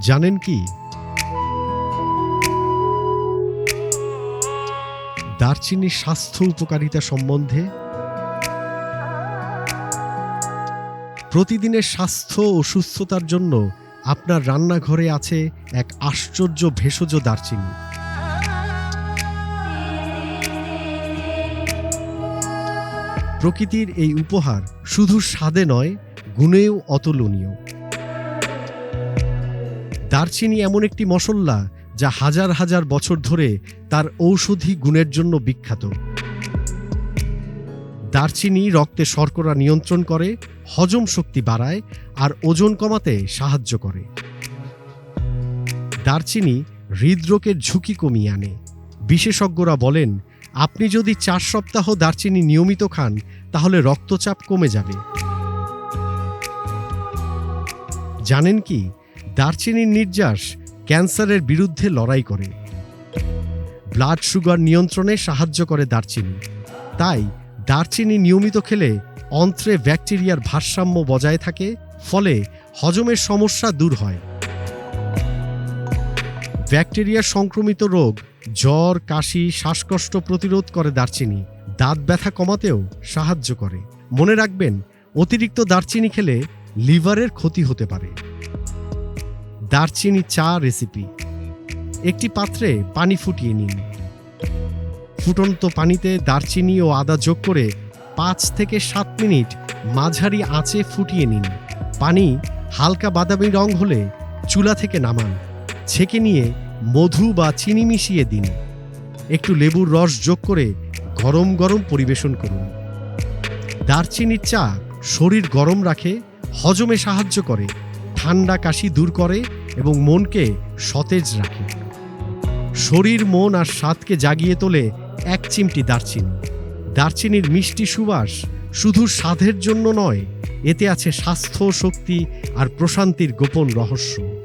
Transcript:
জানেন কি? দারচিনির স্বাস্থ্য উপকারিতা সম্বন্ধে প্রতিদিনের স্বাস্থ্য ও সুস্থতার জন্য আপনার রান্নাঘরে আছে এক আশ্চর্য ভেষজ দারচিনি। প্রকৃতির এই উপহার শুধু স্বাদে নয়, গুণেও অতুলনীয়। দারচিনি এমন একটি মশলা যা হাজার হাজার বছর ধরে তার ঔষধি গুণের জন্য বিখ্যাত। দারচিনি রক্তে শর্করা নিয়ন্ত্রণ করে, হজম শক্তি বাড়ায় আর ওজন কমাতে সাহায্য করে। দারচিনি হৃদরোগের ঝুঁকি কমিয়ে আনে। বিশেষজ্ঞরা বলেন, আপনি যদি চার সপ্তাহ দারচিনি নিয়মিত খান, তাহলে রক্তচাপ কমে যাবে। জানেন কি? দারচিনির নির্যাস ক্যান্সারের বিরুদ্ধে লড়াই করে। ব্লাড সুগার নিয়ন্ত্রণে সাহায্য করে দারচিনি। তাই দারচিনি নিয়মিত খেলে অন্ত্রে ব্যাকটেরিয়ার ভারসাম্য বজায় থাকে, ফলে হজমের সমস্যা দূর হয়। ব্যাকটেরিয়া সংক্রমিত রোগ জ্বর, কাশি, শ্বাসকষ্ট প্রতিরোধ করে দারচিনি। দাঁত ব্যথা কমাতেও সাহায্য করে। মনে রাখবেন, অতিরিক্ত দারচিনি খেলে লিভারের ক্ষতি হতে পারে। দারচিনি চা রেসিপি একটি পাত্রে পানি ফুটিয়ে নিন। ফুটন্ত পানিতে দারচিনি ও আদা যোগ করে পাঁচ থেকে সাত মিনিট মাঝারি আঁচে ফুটিয়ে নিন। পানি হালকা বাদামি রং হলে চুলা থেকে নামান। ছেঁকে নিয়ে মধু বা চিনি মিশিয়ে দিন। একটু লেবুর রস যোগ করে গরম গরম পরিবেশন করুন। দারচিনির চা শরীর গরম রাখে, হজমে সাহায্য করে, ঠান্ডা কাশি দূর করে এবং মনকে সতেজ রাখে। শরীর, মন আর স্বাদকে জাগিয়ে তোলে এক চিমটি দারচিনি। দারচিনির মিষ্টি সুবাস শুধু স্বাদের জন্য নয়, এতে আছে স্বাস্থ্য, শক্তি আর প্রশান্তির গোপন রহস্য।